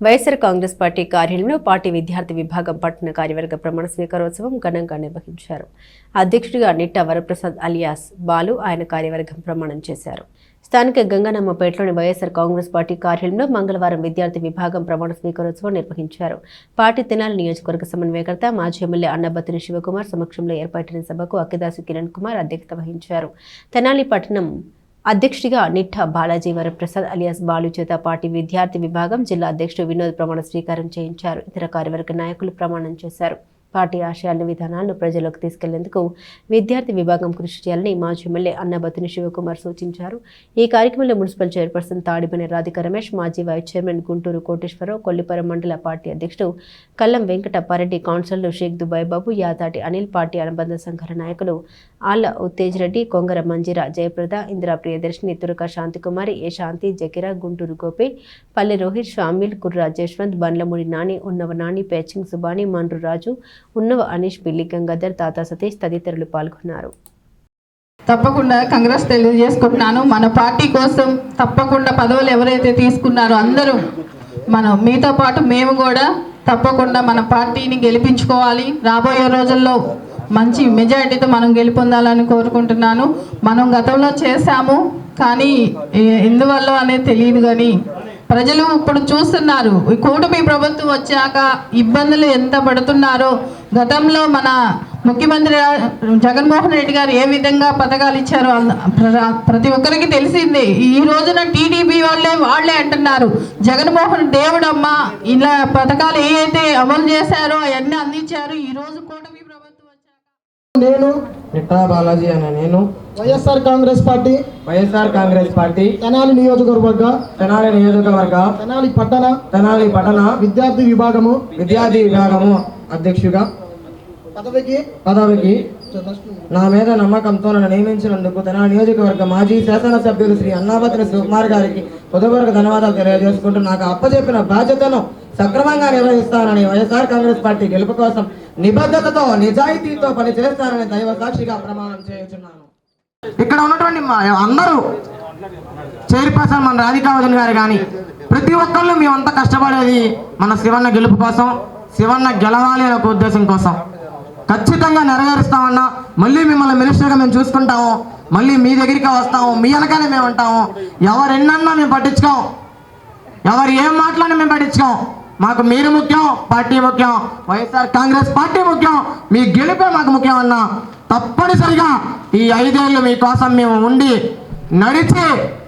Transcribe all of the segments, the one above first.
YSR Congress party కార్యాలయంలో party విద్యార్థి విభాగం పట్టణ కార్యవర్గ ప్రమాణ స్వీకారోత్సవం ఘనంగా నిర్వహించారు అధ్యక్షుడిగా నిట్ట వరప్రసాద్ అలియాస్ బాలు ఆయన కార్యవర్గం ప్రమాణం చేశారు. స్థానిక గంగనమ్మపేటలోని వైఎస్సార్ కాంగ్రెస్ పార్టీ కార్యాలయంలో మంగళవారం విద్యార్థి విభాగం ప్రమాణ స్వీకారోత్సవం నిర్వహించారు. పార్టీ తెనాలి నియోజకవర్గ సమన్వయకర్త మాజీ ఎమ్మెల్యే అన్నబత్తిని శివకుమార్ సమక్షంలో ఏర్పాటైన సభకు అక్కిదాసు కిరణ్ కుమార్ అధ్యక్షత వహించారు. తెనాలి పట్టణం అధ్యక్షుడిగా నిఠ బాలాజీ వరప్రసాద్ అలియాస్ బాలు చేత పార్టీ విద్యార్థి విభాగం జిల్లా అధ్యక్షుడు వినోద్ ప్రమాణ స్వీకారం చేయించారు. ఇతర కార్యవర్గ నాయకులు ప్రమాణం చేశారు. పార్టీ ఆశయాలను విధానాలను ప్రజలకు తీసుకెళ్ళేందుకు విద్యార్థి విభాగం కృషి చేయాలని మాజీ ఎమ్మెల్యే అన్నబతిని శివకుమార్ సూచించారు. ఈ కార్యక్రమంలో మున్సిపల్ చైర్పర్సన్ తాడిబని రాధిక రమేష్ మాజీ వైస్ చైర్మన్ గుంటూరు కోటేశ్వరరావు కొల్లిపురం మండల పార్టీ అధ్యక్షుడు కల్లం వెంకటప్పారెడ్డి కౌన్సిలర్లు షేక్ దుబాయ్ బాబు యాదాటి అనిల్ పార్టీ అనుబంధ సంఘాల నాయకులు ఆళ్ళ ఉత్తేజ్రెడ్డి కొంగర మంజీర జయప్రద ఇందిరా ప్రియదర్శిని తురక శాంతికుమారి ఏ శాంతి జకిరా గుంటూరు గోపి పల్లె రోహిత్ షామిల్ కుర్రా జశ్వంత్ బండ్లమూడి నాని ఉన్నవ నాని పేచింగ్ సుబాని మండ్రు రాజు ఉన్నవ అనీష్ పిల్లి గంగాధర్ తాతా సతీష్ తదితరులు పాల్గొన్నారు. తప్పకుండా కాంగ్రెస్ తెలియజేసుకుంటున్నాను. మన పార్టీ కోసం తప్పకుండా పదవులు ఎవరైతే తీసుకున్నారో అందరూ మనం మీతో పాటు మేము కూడా తప్పకుండా మన పార్టీని గెలిపించుకోవాలి. రాబోయే రోజుల్లో మంచి మెజారిటీతో మనం గెలుపొందాలని కోరుకుంటున్నాను. మనం గతంలో చేశాము కానీ ఎందువల్ల అనేది తెలియదు కానీ ప్రజలు ఇప్పుడు చూస్తున్నారు. ఈ కూటమి ప్రభుత్వం వచ్చాక ఇబ్బందులు ఎంత పడుతున్నారో గతంలో మన ముఖ్యమంత్రి జగన్మోహన్ రెడ్డి గారు ఏ విధంగా పథకాలు ఇచ్చారో ప్ర- ప్రతి ఒక్కరికి తెలిసింది. ఈ రోజున టీడీపీ వాళ్ళే వాళ్ళే అంటున్నారు. జగన్మోహన్ దేవుడమ్మ ఇలా పథకాలు ఏ అయితే అమలు చేశారో అవన్నీ అందించారు. ఈ రోజు కూటమి ప్రభుత్వం వచ్చాక నేను బాలాజీ అనే నేను YSR Congress party YSR Congress party Tenali నియోజకవర్గ తెనాలి నియోజకవర్గ తెనాలి పట్టణ తెనాలి పట్టణ విద్యార్థి విభాగము. విద్యార్థి విభాగము అధ్యక్షుగా పదవికి పదవికి నా మీద నమ్మకంతో నన్ను నియమించినందుకు తెనాలి నియోజకవర్గ మాజీ శాసనసభ్యులు శ్రీ అన్నాపతిని శివకుమార్ గారికి హృదయపూర్వక ధన్యవాదాలు తెలియజేసుకుంటూ నాకు అప్పచెప్పిన బాధ్యతను సక్రమంగా నిర్వహిస్తానని వైఎస్ఆర్ కాంగ్రెస్ పార్టీ గెలుపు కోసం నిబద్ధతతో నిజాయితీతో పని చేస్తానని దైవ సాక్షిగా ప్రమాణం చేయుచున్నాను. ఇక్కడ ఉన్నటువంటి మా- అందరూ చైర్పర్సన్ మన రాధికావజన్ గారు కానీ ప్రతి ఒక్కళ్ళు మేమంతా కష్టపడేది మన శివన్న గెలుపు కోసం శివన్న గెలవాలి అనే ఒక ఉద్దేశం కోసం. ఖచ్చితంగా నెరవేరుస్తామన్నా మళ్ళీ మిమ్మల్ని మినిస్టర్గా మేము చూసుకుంటాము మళ్ళీ మీ దగ్గరికి వస్తాము మీ వెనకాలే మేము ఉంటాము. ఎవరు ఎన్నన్నా మేము పట్టించుకోం. ఎవరు ఏం మాట్లాడినా మేము పట్టించుకోం. మాకు మీరు ముఖ్యం పార్టీ ముఖ్యం వైఎస్ఆర్ కాంగ్రెస్ పార్టీ ముఖ్యం మీ గెలుపే మాకు ముఖ్యం అన్న తప్పనిసరిగా ఈ ఐదేళ్ళు మీకోసం మేము ఉండి నడిచి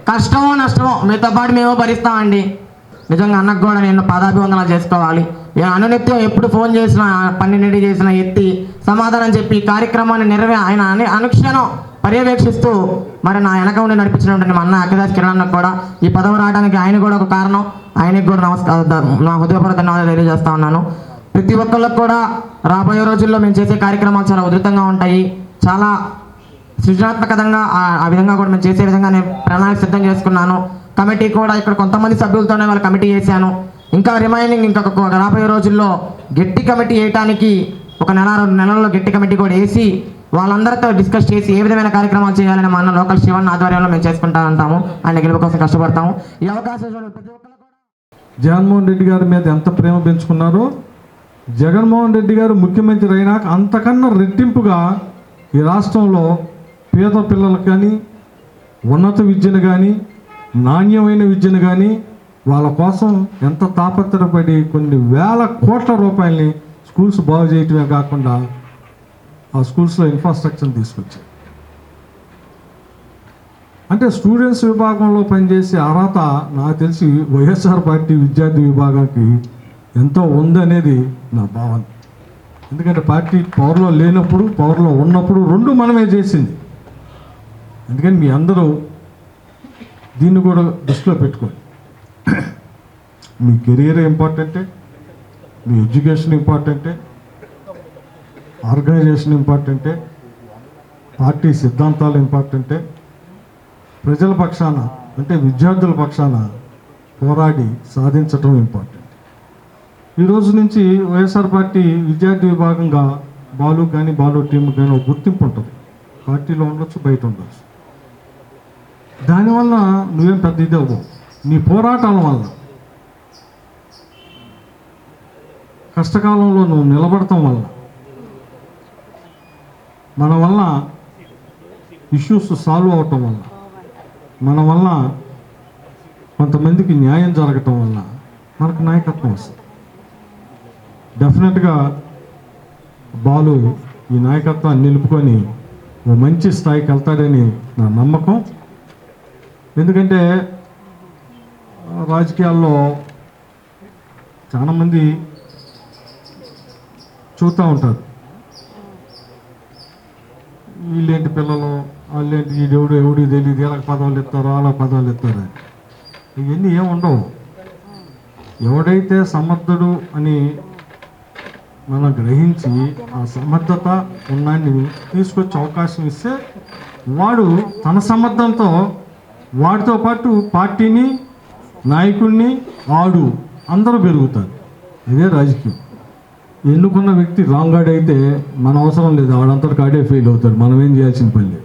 కష్టమో నష్టమో మీతో పాటు మేము భరిస్తామండి. నిజంగా అన్నకు కూడా నేను పాదాభివందనాలు చేసుకోవాలి. ఏ అనునిత్యం ఎప్పుడు ఫోన్ చేసినా పన్నెండింటి చేసిన ఎత్తి సమాధానం చెప్పి ఈ కార్యక్రమాన్ని నెరవే ఆయన అనుక్షణం పర్యవేక్షిస్తూ మరి నా వెనక ఉండి నడిపించినటువంటి మా అన్న అక్కదాస్ కిరణ్ కూడా ఈ పదవి రావడానికి ఆయన కూడా ఒక కారణం. ఆయనకు కూడా నమస్కారం నా హృదయపూర్వక ధన్యవాదాలు తెలియజేస్తా ఉన్నాను. ప్రతి ఒక్కళ్ళకు కూడా రాబోయే రోజుల్లో మేము చేసే కార్యక్రమాలు చాలా ఉధృతంగా ఉంటాయి. చాలా సృజనాత్మకంగా ఆ- విధంగా కూడా మేము చేసే విధంగా నేను ప్రణాళిక సిద్ధం చేసుకున్నాను. కమిటీ కూడా ఇక్కడ కొంతమంది సభ్యులతోనే వాళ్ళ కమిటీ చేశాను. ఇంకా రిమైనింగ్ ఇంకా ఒక రాబోయే రోజుల్లో గట్టి కమిటీ వేయటానికి ఒక నెల రెండు నెలల్లో గట్టి కమిటీ కూడా వేసి వాళ్ళందరితో డిస్కస్ చేసి ఏ విధమైన కార్యక్రమాలు చేయాలని మా అన్న లోకల్ శివన్ ఆధ్వర్యంలో మేము చేసుకుంటా ఉంటాము. ఆయన గెలుపు కోసం కష్టపడతాము. ఈ అవకాశం ప్రతి ఒక్కరు జగన్మోహన్ రెడ్డి గారి మీద ఎంత ప్రేమ పెంచుకున్నారో జగన్మోహన్ రెడ్డి గారు ముఖ్యమంత్రి అయినాక అంతకన్నా రెట్టింపుగా ఈ రాష్ట్రంలో పేద పిల్లలకు కానీ ఉన్నత విద్యను కానీ నాణ్యమైన విద్యను కానీ వాళ్ళ కోసం ఎంత తాపత్రపడి కొన్ని వేల కోట్ల రూపాయలని స్కూల్స్ బాగు చేయటమే కాకుండా ఆ స్కూల్స్లో ఇన్ఫ్రాస్ట్రక్చర్ తీసుకొచ్చాయి అంటే స్టూడెంట్స్ విభాగంలో పనిచేసే అర్హత నాకు తెలిసి వైఎస్ఆర్ పార్టీ విద్యార్థి విభాగానికి ఎంతో ఉందనేది నా భావన. ఎందుకంటే పార్టీ పవర్లో లేనప్పుడు పవర్లో ఉన్నప్పుడు రెండు మనమే చేసింది. అందుకని మీ అందరూ దీన్ని కూడా దృష్టిలో పెట్టుకోండి. మీ కెరియర్ ఇంపార్టెంటే మీ ఎడ్యుకేషన్ ఇంపార్టెంటే ఆర్గనైజేషన్ ఇంపార్టెంటే పార్టీ సిద్ధాంతాలు ఇంపార్టెంటే ప్రజల పక్షాన అంటే విద్యార్థుల పక్షాన పోరాడి సాధించటం ఇంపార్టెంట్. ఈ రోజు నుంచి వైఎస్ఆర్ పార్టీ విద్యార్థి విభాగంగా బాలు కానీ బాలు టీం కానీ ఒక గుర్తింపు ఉంటుంది. పార్టీలో ఉండొచ్చు బయట ఉండొచ్చు. దానివల్ల నువ్వేం పెద్ద ఇది అవ్వవు. నీ పోరాటాల వల్ల. కష్టకాలంలో నువ్వు నిలబడటం వల్ల. మన వల్ల ఇష్యూస్ సాల్వ్ అవటం వల్ల. మన వల్ల కొంతమందికి న్యాయం జరగటం వల్ల మనకు నాయకత్వం వస్తుంది. డెఫినెట్గా బాలు ఈ నాయకత్వాన్ని నిలుపుకొని ఓ మంచి స్థాయికి వెళ్తాడని నా నమ్మకం. ఎందుకంటే రాజకీయాల్లో చాలామంది చూస్తూ ఉంటారు. వీళ్ళేంటి పిల్లలు వాళ్ళేంటి ఈ దేవుడు ఎవడు తెలియదు వీళ్ళకి పదవులు ఇస్తారు వాళ్ళ పదవులు ఇస్తారు. ఇవన్నీ ఏం ఉండవు. ఎవడైతే సమర్థుడు అని మనం గ్రహించి ఆ సమర్థత ఉన్నాన్ని తీసుకొచ్చే అవకాశం ఇస్తే వాడు తన సమర్థంతో వాటితో పాటు పార్టీని నాయకుడిని ఆడు. అందరూ పెరుగుతారు. ఇదే రాజకీయం. ఎన్నుకున్న వ్యక్తి రాంగ్ గాడ్ అయితే మన అవసరం లేదు. వాడంతటి కాడే ఫెయిల్ అవుతాడు. మనం ఏం చేయాల్సిన పని లేదు.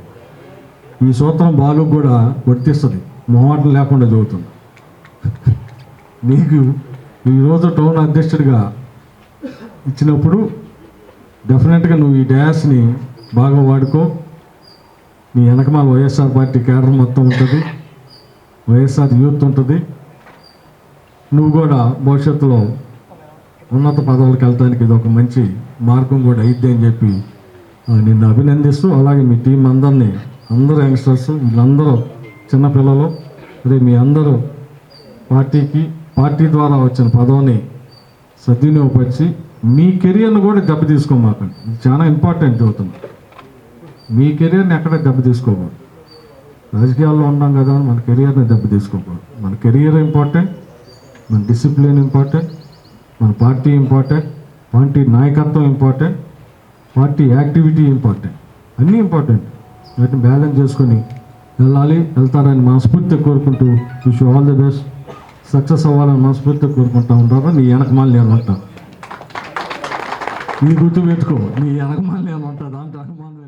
ఈ సూత్రం బాలు కూడా వర్తిస్తుంది. మొహమాటం లేకుండా చదువుతుంది. నీకు ఈరోజు టౌన్ అధ్యక్షుడిగా ఇచ్చినప్పుడు డెఫినెట్గా నువ్వు ఈ డ్యాస్ని బాగా వాడుకో. మీ వెనకమాల వైఎస్ఆర్ పార్టీ కేడర్ మొత్తం ఉంటుంది. వైఎస్ఆర్ యూత్ ఉంటుంది. నువ్వు కూడా భవిష్యత్తులో ఉన్నత పదవులకు వెళ్ళడానికి ఇది ఒక మంచి మార్గం కూడా అయిద్ది అని చెప్పి నిన్ను అభినందిస్తూ అలాగే మీ టీం అందరినీ అందరూ యంగ్స్టర్స్ వీళ్ళందరూ చిన్నపిల్లలు అదే మీ అందరూ పార్టీకి పార్టీ ద్వారా వచ్చిన పదవిని సద్వినియోగపరిచి మీ కెరియర్ను కూడా దెబ్బ తీసుకోమాకండి ఇది చాలా ఇంపార్టెంట్ అవుతుంది. మీ కెరియర్ని ఎక్కడ దెబ్బ తీసుకోకూడదు. రాజకీయాల్లో ఉన్నాం కదా అని మన కెరియర్ని దెబ్బ తీసుకోకూడదు. మన కెరియర్ ఇంపార్టెంట్ మన డిసిప్లిన్ ఇంపార్టెంట్ మన పార్టీ ఇంపార్టెంట్ పార్టీ నాయకత్వం ఇంపార్టెంట్ పార్టీ యాక్టివిటీ ఇంపార్టెంట్. అన్నీ ఇంపార్టెంట్. వాటిని బ్యాలెన్స్ చేసుకొని వెళ్ళాలి వెళ్తారని మనస్ఫూర్తిగా కోరుకుంటూ wish all the best. Success అవ్వాలని మనస్ఫూర్తిగా కోరుకుంటా ఉంటారు నీ వెనకమాలి నేను ఉంటాను నీ గుర్తు పెట్టుకో. నీ వెనకమాలి నేను ఉంటా. దాంట్లో అనుమానం